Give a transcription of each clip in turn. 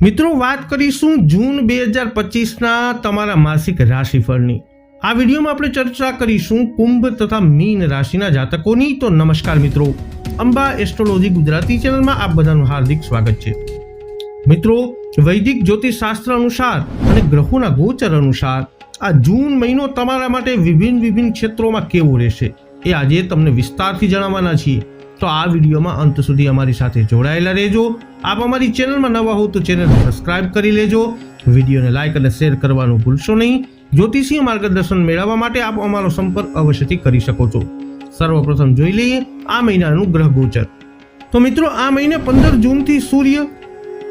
મિત્રો, વાત કરીશું જૂન બે હજાર પચીસના તમારા માસિક રાશિફળની. આ વિડીયોમાં આપણે ચર્ચા કરીશું કુંભ તથા મીન રાશિના જાતકોની. તો નમસ્કાર મિત્રો, અંબા એસ્ટ્રોલોજી ગુજરાતી ચેનલમાં આપ બધાનું હાર્દિક સ્વાગત છે. મિત્રો, વૈદિક જ્યોતિષ શાસ્ત્ર અનુસાર અને ગ્રહોના ગોચર અનુસાર આ જૂન મહિનો તમારા માટે વિભિન્ન વિભિન્ન ક્ષેત્રોમાં કેવો રહેશે એ આજે તમને વિસ્તારથી જણાવવાના છીએ. તો આ વિડીયોમાં અંત સુધી અમારી સાથે જોડાયેલા રહેજો. આપ અમારી ચેનલમાં નવા હો તો ચેનલ સબસ્ક્રાઇબ કરી લેજો. વિડીયોને લાઇક અને શેર કરવાનું ભૂલશો નહીં. જ્યોતિષીય માર્ગદર્શન મેળવવા માટે આપ અમારો સંપર્ક અવશ્યથી કરી શકો છો. સર્વપ્રથમ જોઈ લઈએ આ મહિનાનું ગ્રહ ગોચર. તો મિત્રો, આ મહિને પંદર જૂનથી સૂર્ય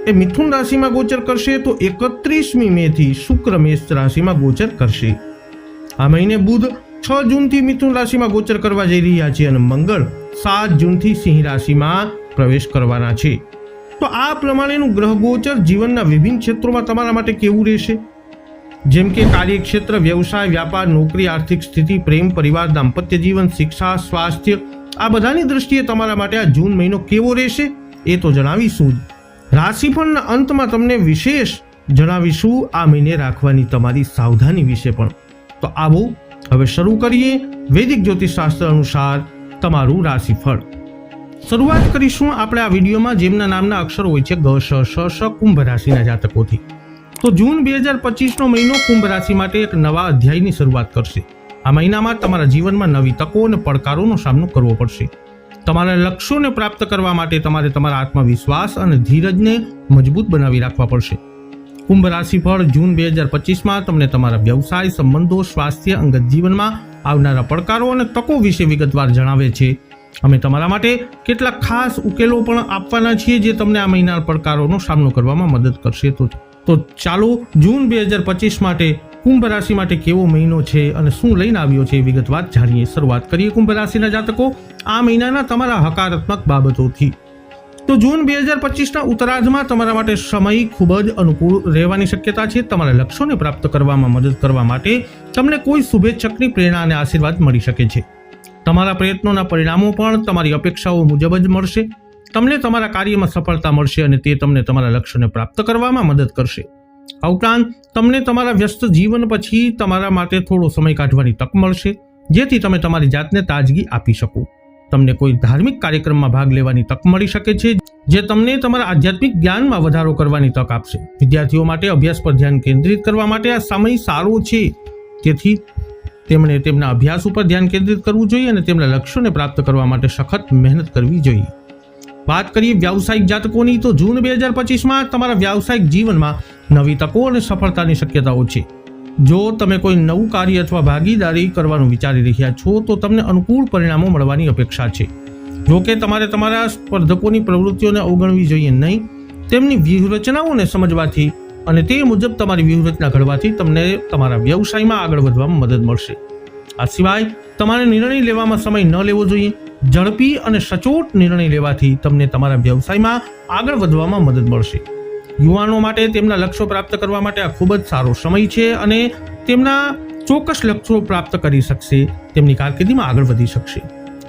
એ મિથુન રાશિમાં ગોચર કરશે તો એકત્રીસમી મેથી શુક્ર મેષ રાશિમાં ગોચર કરશે. આ મહિને બુધ છ જૂનથી મિથુન રાશિમાં ગોચર કરવા જઈ રહ્યા છે અને મંગળ સાત જૂનથી સિંહ રાશિમાં પ્રવેશ કરવાના છે. તો આ પ્રમાણેનું ગ્રહ ગોચર જીવનના વિભિન્ન ક્ષેત્રોમાં તમારા માટે કેવું રહેશે? જેમ કે કાર્યક્ષેત્ર, વ્યવસાય, વ્યાપાર, નોકરી, આર્થિક સ્થિતિ, પ્રેમ, પરિવાર, દાંપત્ય જીવન, શિક્ષા, સ્વાસ્થ્ય, આ બધાની દ્રષ્ટિએ તમારા માટે આ જૂન મહિનો કેવો રહેશે એ તો જણાવીશું જ. રાશિફળના અંતમાં તમને વિશેષ જણાવીશું આ મહિને રાખવાની તમારી સાવધાની વિશે પણ. તો આવો, હવે શરૂ કરીએ વૈદિક જ્યોતિષશાસ્ત્ર અનુસાર તમારું રાશિફળ. શરૂઆત કરીશું આપણે આ વિડીયોમાં જેમના નામના અક્ષર હોય છે ગ, શ શ શ, કુંભ રાશિના જાતકોથી. તો જૂન બે હજાર પચીસનો મહિનો કુંભ રાશિ માટે એક નવા અધ્યાયની શરૂઆત કરશે. આ મહિનામાં તમારા જીવનમાં નવી તકો અને પડકારોનો સામનો કરવો પડશે. તમારા લક્ષ્યોને પ્રાપ્ત કરવા માટે તમારે તમારા આત્મવિશ્વાસ અને ધીરજને મજબૂત બનાવી રાખવા પડશે. કુંભ રાશિફળ જૂન બે હજાર પચીસમાં તમને તમારા વ્યવસાય સંબંધો, સ્વાસ્થ્ય, અંગત જીવનમાં આવનારા પડકારો અને તકો વિશે વિગતવાર જણાવે છે. અમે તમારા માટે કેટલાક ખાસ ઉકેલો પણ આપવાના છીએ જે તમને આ મહિના પડકારોનો સામનો કરવામાં મદદ કરશે. તો તો ચાલો, જૂન બે હજાર પચીસ માટે કુંભ રાશિ માટે કેવો મહિનો છે અને શું લઈને આવ્યો છે વિગતવાર જાણીએ. શરૂઆત કરીએ કુંભ રાશિના જાતકો. આ મહિનાના તમારા હકારાત્મક બાબતોથી. તો જૂન બે હજાર પચીસના ઉત્તરાર્ધમાં તમારા માટે સમય ખૂબ જ અનુકૂળ રહેવાની શક્યતા છે. તમારા લક્ષ્યોને પ્રાપ્ત કરવામાં મદદ કરવા માટે તમને કોઈ શુભેચ્છકની પ્રેરણા અને આશીર્વાદ મળી શકે છે. તમારા પ્રયત્નોના પરિણામો પણ તમારી અપેક્ષાઓ મુજબ જ મળશે. તમને તમારા કાર્યમાં સફળતા મળશે અને તે તમને તમારા લક્ષ્યને પ્રાપ્ત કરવામાં મદદ કરશે. આ ઉપરાંત તમને તમારા વ્યસ્ત જીવન પછી તમારા માટે થોડો સમય કાઢવાની તક મળશે, જેથી તમે તમારી જાતને તાજગી આપી શકો. તમને કોઈ ધાર્મિક કાર્યક્રમમાં ભાગ લેવાની તક મળી શકે છે, જે તમને તમારા આધ્યાત્મિક જ્ઞાનમાં વધારો કરવાની તક આપશે. વિદ્યાર્થીઓ માટે અભ્યાસ પર ધ્યાન કેન્દ્રિત કરવા માટે આ સમય સારો છે. તેથી તેમણે તેમના અભ્યાસ ઉપર ધ્યાન કેન્દ્રિત કરવું જોઈએ અને તેમના લક્ષ્યોને પ્રાપ્ત કરવા માટે સખત મહેનત કરવી જોઈએ. વાત કરીએ વ્યાવસાયિક જાતકોની, તો જૂન બે હજાર પચીસમાં તમારા વ્યાવસાયિક જીવનમાં નવી તકો અને સફળતાની શક્યતાઓ છે. જો તમે કોઈ નવું કાર્ય અથવા ભાગીદારી કરવાનું વિચારી રહ્યા છો, તો તમને અનુકૂળ પરિણામો મળવાની અપેક્ષા છે. જો કે તમારે તમારા સ્પર્ધકોની પ્રવૃત્તિઓને અવગણવી જોઈએ નહીં, તેમની વ્યૂહરચનાઓને સમજવાથી અને તે મુજબ તમારી વ્યૂહરચના ઘડવાથી તમને તમારા વ્યવસાયમાં આગળ વધવામાં મદદ મળશે. આ સિવાય તમારે નિર્ણય લેવામાં સમય ન લેવો જોઈએ. ઝડપી અને સચોટ નિર્ણય લેવાથી તમને તમારા વ્યવસાયમાં આગળ વધવામાં મદદ મળશે. યુવાનો માટે તેમના લક્ષ્યો પ્રાપ્ત કરવા માટે આ ખૂબ જ સારો સમય છે અને તેમના ચોક્કસ લક્ષ્યો પ્રાપ્ત કરી શકશે. તેમની કારકિર્દીમાં આગળ વધી શકશે.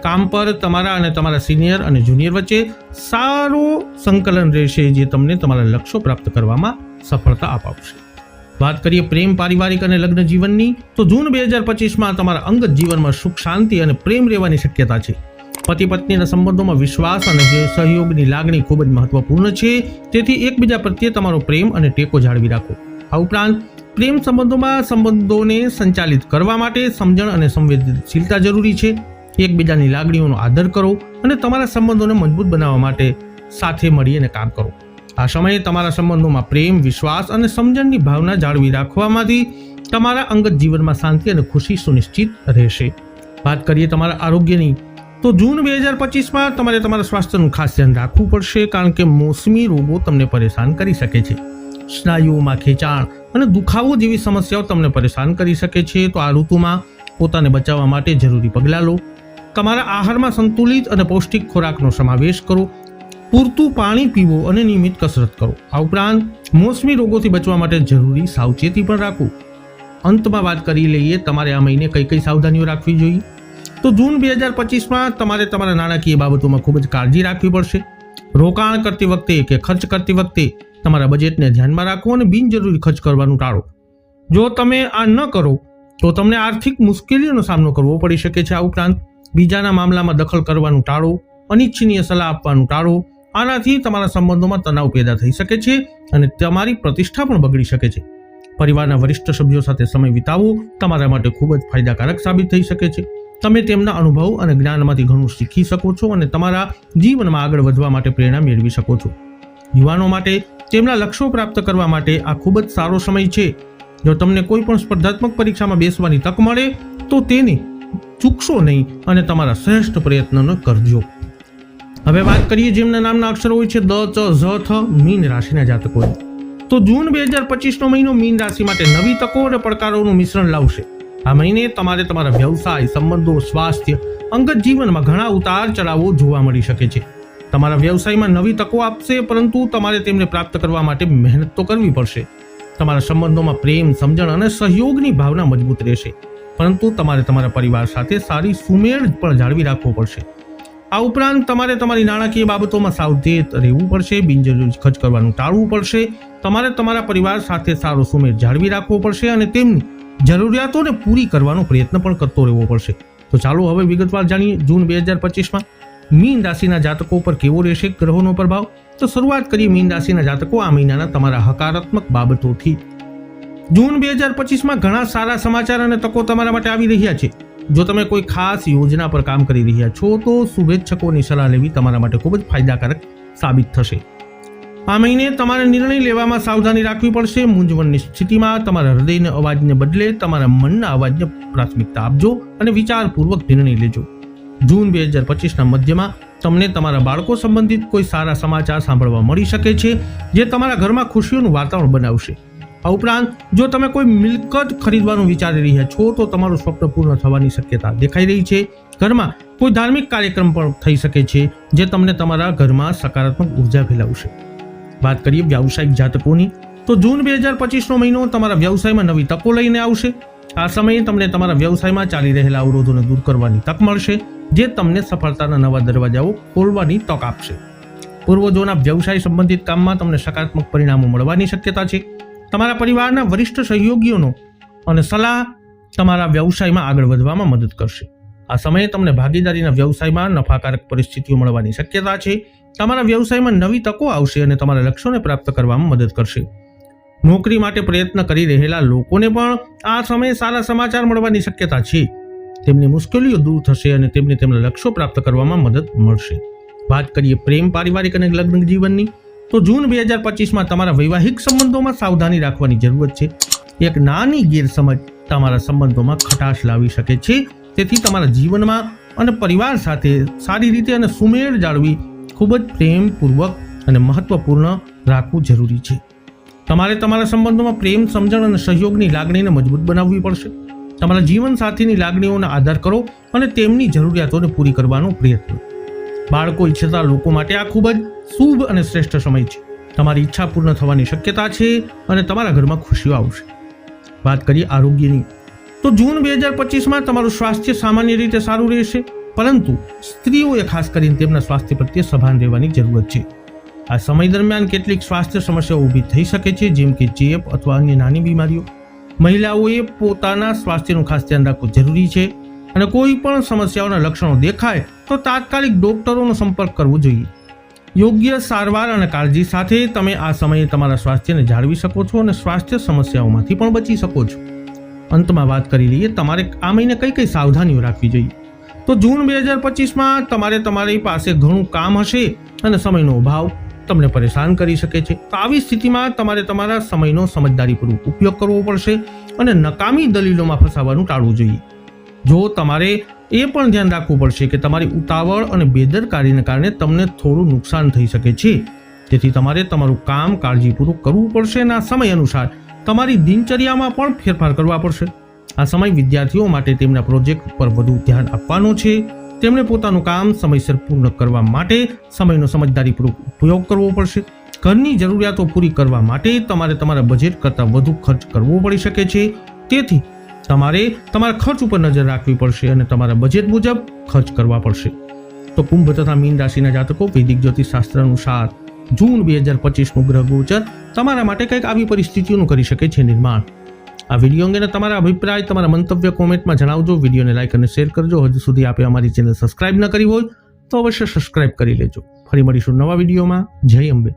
કામ પર તમારા અને તમારા સિનિયર અને જુનિયર વચ્ચે સારો સંકલન રહેશે જે તમને તમારા લક્ષ્યો પ્રાપ્ત કરવામાં સફળતા અપાવશે. વાત કરીએ પ્રેમ પારિવારિક અને લગ્ન જીવનની, તો જૂન બે હજાર પચીસમાં તમારા અંગત જીવનમાં સુખ, શાંતિ અને પ્રેમ રહેવાની શક્યતા છે. પતિ પત્નીના સંબંધોમાં વિશ્વાસ અને સહયોગની લાગણી ખૂબ જ મહત્વપૂર્ણ છે. તેથી એકબીજા પ્રત્યે તમારો પ્રેમ અને ટેકો જાળવી રાખો. આ ઉપરાંત, પ્રેમ સંબંધોમાં સંબંધોને સંચાલિત કરવા માટે સમજણ અને સંવેદનશીલતા જરૂરી છે. એકબીજાની લાગણીઓનો આદર કરો અને તમારા સંબંધોને મજબૂત બનાવવા માટે સાથે મળી અને કામ કરો. આ સમયે તમારા સંબંધોમાં પ્રેમ, વિશ્વાસ અને સમજણની ભાવના જાળવી રાખવામાંથી તમારા અંગત જીવનમાં શાંતિ અને ખુશી સુનિશ્ચિત રહેશે. વાત કરીએ તમારા આરોગ્યની તો જૂન બે હજાર પચીસમાં તમારે તમારા સ્વાસ્થ્યનું ખાસ ધ્યાન રાખવું પડશે, કારણ કે મોસમી રોગો તમને પરેશાન કરી શકે છે. સ્નાયુઓમાં ખેંચાણ અને દુખાવો જેવી સમસ્યાઓ તમને પરેશાન કરી શકે છે. તો આ ઋતુમાં પોતાને બચાવવા માટે જરૂરી પગલાં લો. તમારા આહારમાં સંતુલિત અને પૌષ્ટિક ખોરાકનો સમાવેશ કરો. પૂરતું પાણી પીવો અને નિયમિત કસરત કરો. આ ઉપરાંત મોસમી રોગોથી બચવા માટે જરૂરી સાવચેતી પણ રાખો. અંતમાં વાત કરી લઈએ, તમારે આ મહિને કઈ કઈ સાવધાનીઓ રાખવી જોઈએ? તો જૂન બે હજાર પચીસમાં તમારે તમારા નાણાકીય બાબતોમાં ખૂબ જ કાળજી રાખવી પડશે. રોકાણ કરતી વખતે કે ખર્ચ કરતી વખતે તમારા બજેટને ધ્યાનમાં રાખો અને બિનજરૂરી ખર્ચ કરવાનું ટાળો. જો તમે આ ન કરો, તો તમને આર્થિક મુશ્કેલીઓનો સામનો કરવો પડી શકે છે આ ઉપરાંત બીજાના મામલામાં દખલ કરવાનું ટાળો, અનિચ્છનીય સલાહ આપવાનું ટાળો, આનાથી તમારા સંબંધોમાં તણાવ પેદા થઈ શકે છે અને તમારી પ્રતિષ્ઠા પણ બગડી શકે છે. પરિવારના વરિષ્ઠ સભ્યો સાથે સમય વિતાવવો તમારા માટે ખૂબ જ ફાયદાકારક સાબિત થઈ શકે છે. તમે તેમના અનુભવ અને જ્ઞાનમાંથી ઘણું શીખી શકો છો અને તમારા જીવનમાં આગળ વધવા માટે પ્રેરણા મેળવી શકો છો. યુવાનો માટે તેમના લક્ષ્યો પ્રાપ્ત કરવા માટે આ ખૂબ જ સારો સમય છે. જો તમને કોઈ પણ સ્પર્ધાત્મક પરીક્ષામાં બેસવાની તક મળે, તો તેને ચૂકશો નહીં અને તમારા શ્રેષ્ઠ પ્રયત્નનો કરજો. હવે વાત કરીએ જેમના નામના અક્ષરો હોય છે, દ, ચ, ઝ, થ, મીન રાશિના જાતકોની. તો જૂન બે હજાર પચીસનો મહિનો મીન રાશિ માટે નવી તકો અને પડકારોનું મિશ્રણ લાવશે. આ મહિને તમારે તમારા વ્યવસાય સંબંધો, સ્વાસ્થ્ય, અંગત જીવનમાં ઘણા ઉતાર ચઢાવો જોવા મળી શકે છે. તમારા વ્યવસાયમાં નવી તકો આપશે, પરંતુ તમારે તેમને પ્રાપ્ત કરવા માટે મહેનત તો કરવી પડશે. તમારા સંબંધોમાં પ્રેમ, સમજણ અને સહયોગની ભાવના મજબૂત રહેશે. પરંતુ તમારે તમારા પરિવાર સાથે સારી સુમેળ પણ જાળવી રાખવો પડશે. આ ઉપરાંત તમારે તમારી નાણાકીય બાબતોમાં સાવચેત રહેવું પડશે, બિનજરૂરી ખર્ચ કરવાનું ટાળવું પડશે. તમારે તમારા પરિવાર સાથે સારો સુમેળ જાળવી રાખવો પડશે અને તેમની જરૂરિયાતોને પૂરી કરવાનો પ્રયત્ન પણ કરતો રહેવો પડશે. તો ચાલો હવે વિગતવાર જાણીએ જૂન બે હજાર પચીસમાં મીન રાશિના જાતકો પર કેવો રહેશે ગ્રહોનો પ્રભાવ? તો શરૂઆત કરીએ મીન રાશિના જાતકો. આ મહિનાના તમારા હકારાત્મક બાબતોથી. જૂન બે હજાર પચીસમાં ઘણા સારા સમાચાર અને તકો તમારા માટે આવી રહ્યા છે. જો તમે કોઈ ખાસ યોજના પર કામ કરી રહ્યા છો, તો શુભેચ્છકોની સલાહ લેવી તમારા માટે ખૂબ જ ફાયદાકારક સાબિત થશે. આ મહિને તમારે નિર્ણય લેવામાં સાવધાની રાખવી પડશે. મૂંઝવણની સ્થિતિમાં તમારા હૃદયના અવાજને બદલે તમારા મનના અવાજને પ્રાથમિકતા આપજો અને વિચારપૂર્વક નિર્ણય લેજો. જૂન બે હજાર પચીસના મધ્યમાં તમને તમારા બાળકો સંબંધિત કોઈ સારા સમાચાર સાંભળવા મળી શકે છે, જે તમારા ઘરમાં ખુશીઓનું વાતાવરણ બનાવશે. આ ઉપરાંત, જો તમે કોઈ મિલકત ખરીદવાનું વિચારી રહ્યા છો, તો તમારું સ્વપ્ન પૂર્ણ થવાની શક્યતા દેખાઈ રહી છે. ઘરમાં કોઈ ધાર્મિક કાર્યક્રમ પણ થઈ શકે છે, જે તમને તમારા ઘરમાં સકારાત્મક ઊર્જા ફેલાવશે. વાત કરીએ વ્યાવસાયિક જાતકોની, તો જૂન બે હજાર પચીસનો મહિનો તમારા વ્યવસાયમાં નવી તકો લઈને આવશે. આ સમયે તમને તમારા વ્યવસાયમાં ચાલી રહેલા અવરોધોને દૂર કરવાની તક મળશે, જે તમને સફળતાના નવા દરવાજાઓ ખોલવાની તક આપશે. પૂર્વજોના વ્યવસાય સંબંધિત કામમાં તમને સકારાત્મક પરિણામો મળવાની શક્યતા છે. તમારા પરિવારના વરિષ્ઠ સહયોગીઓનો અને સલાહ તમારા વ્યવસાયમાં આગળ વધવામાં મદદ કરશે. આ સમયે તમને ભાગીદારીના વ્યવસાયમાં નફાકારક પરિસ્થિતિઓ મળવાની શક્યતા છે. તમારા વ્યવસાયમાં નવી તકો આવશે અને તમારા લક્ષ્યોને પ્રાપ્ત કરવામાં મદદ કરશે. નોકરી માટે પ્રયત્ન કરી રહેલા લોકોને પણ આ સમયે સારા સમાચાર મળવાની શક્યતા છે. તેમની મુશ્કેલીઓ દૂર થશે અને તેમને તેમના લક્ષ્યો પ્રાપ્ત કરવામાં મદદ મળશે. વાત કરીએ પ્રેમ, પારિવારિક અને લગ્ન જીવનની, તો જૂન બે હજાર પચીસમાં તમારા વૈવાહિક સંબંધોમાં સાવધાની રાખવાની જરૂરત છે. એક નાની ગેરસમજ તમારા સંબંધોમાં ખટાશ લાવી શકે છે. તેથી તમારા જીવનમાં અને પરિવાર સાથે સારી રીતે અને સુમેળ જાળવી ખૂબ જ પ્રેમપૂર્વક અને મહત્વપૂર્ણ રાખવું જરૂરી છે. તમારે તમારા સંબંધોમાં પ્રેમ, સમજણ અને સહયોગની લાગણીને મજબૂત બનાવવી પડશે. તમારા જીવનસાથીની લાગણીઓનો આધાર કરો અને તેમની જરૂરિયાતોને પૂરી કરવાનો પ્રયત્ન. બાળકો ઈચ્છતા લોકો માટે આ ખૂબ જ શુભ અને શ્રેષ્ઠ સમય છે. તમારી ઈચ્છા પૂર્ણ થવાની શક્યતા છે અને તમારા ઘરમાં ખુશીઓ આવશે. વાત કરીએ આરોગ્યની. તો જૂન બે હજાર પચીસમાં તમારું સ્વાસ્થ્ય સામાન્ય રીતે સારું રહેશે. પરંતુ સ્ત્રીઓએ ખાસ કરીને તેમના સ્વાસ્થ્ય પ્રત્યે સભાન રહેવાની જરૂરત છે. આ સમય દરમિયાન કેટલીક સ્વાસ્થ્ય સમસ્યાઓ ઊભી થઈ શકે છે, જેમ કે ચેપ અથવા અન્ય નાની બીમારીઓ. મહિલાઓએ પોતાના સ્વાસ્થ્યનું ખાસ ધ્યાન રાખવું જરૂરી છે અને કોઈ પણ સમસ્યાઓના લક્ષણો દેખાય તો તાત્કાલિક ડોક્ટરોનો સંપર્ક કરવો જોઈએ. યોગ્ય સારવાર અને કાળજી સાથે તમે આ સમયે તમારા સ્વાસ્થ્યને જાળવી શકો છો અને સ્વાસ્થ્ય સમસ્યાઓમાંથી પણ બચી શકો છો. અંતમાં વાત કરી લઈએ, તમારે આ મહિને કઈ કઈ સાવધાનીઓ રાખવી જોઈએ? તો જૂન બે હજાર પચીસમાં તમારે તમારી પાસે ઘણું કામ હશે અને સમયનો અભાવ તમને પરેશાન કરી શકે છે. તો આવી સ્થિતિમાં તમારે તમારા સમયનો સમજદારીપૂર્વક ઉપયોગ કરવો પડશે અને નકામી દલીલોમાં ફસાવાનું ટાળવું જોઈએ. જો તમારે એ પણ ધ્યાન રાખવું પડશે કે તમારી ઉતાવળ અને બેદરકારીને કારણે તમને થોડું નુકસાન થઈ શકે છે. તેથી તમારે તમારું કામ કાળજીપૂર્વક કરવું પડશે અને સમય અનુસાર તમારી દિનચર્યામાં પણ ફેરફાર કરવા પડશે. આ સમય વિદ્યાર્થીઓ માટે તેમના પ્રોજેક્ટ પર વધુ ધ્યાન આપવાનું છે. તેમણે પોતાનું કામ સમયસર પૂર્ણ કરવા માટે સમયનો સમજદારીપૂર્વક ઉપયોગ કરવો પડશે. ઘરની જરૂરિયાતો પૂરી કરવા માટે તમારે તમારા બજેટ કરતાં વધુ ખર્ચ કરવો પડી શકે છે. તેથી તમારે તમારા ખર્ચ ઉપર નજર રાખવી પડશે અને તમારા બજેટ મુજબ ખર્ચ કરવા પડશે. તો કુંભ તથા મીન રાશિના જાતકો, વૈદિક જ્યોતિષશાસ્ત્ર અનુસાર જૂન બે હજાર પચીસનું ગ્રહ ગોચર તમારા માટે કંઈક આવી પરિસ્થિતિઓનું કરી શકે છે નિર્માણ. આ વીડિયો અંગેના તમારા અભિપ્રાય, તમારા મંતવ્ય કોમેન્ટમાં જણાવજો. વિડીયોને લાઇક અને શેર કરજો. હજુ સુધી આપે અમારી ચેનલ સબસ્ક્રાઇબ ન કરી હોય તો અવશ્ય સબસ્ક્રાઇબ કરી લેજો. ફરી મળીશું નવા વિડીયોમાં. જય અંબે.